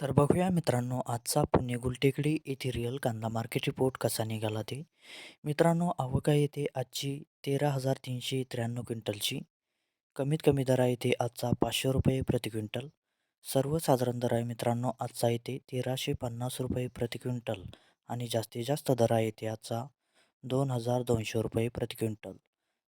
तर बघूया मित्रांनो आजचा पुणे गुलटेकडी येथे रिअल कांदा मार्केट रिपोर्ट कसा निघाला ते. मित्रांनो आवका येते आजची तेरा हजार तीनशे त्र्याण्णव क्विंटलची. कमीत कमी दर आहे ते आजचा पाचशे रुपये प्रति क्विंटल. सर्वसाधारण दर आहे मित्रांनो आजचा येते तेराशे पन्नास रुपये प्रति क्विंटल. आणि जास्तीत जास्त दर आहे ते आजचा दोन हजार दोनशे रुपये प्रति क्विंटल.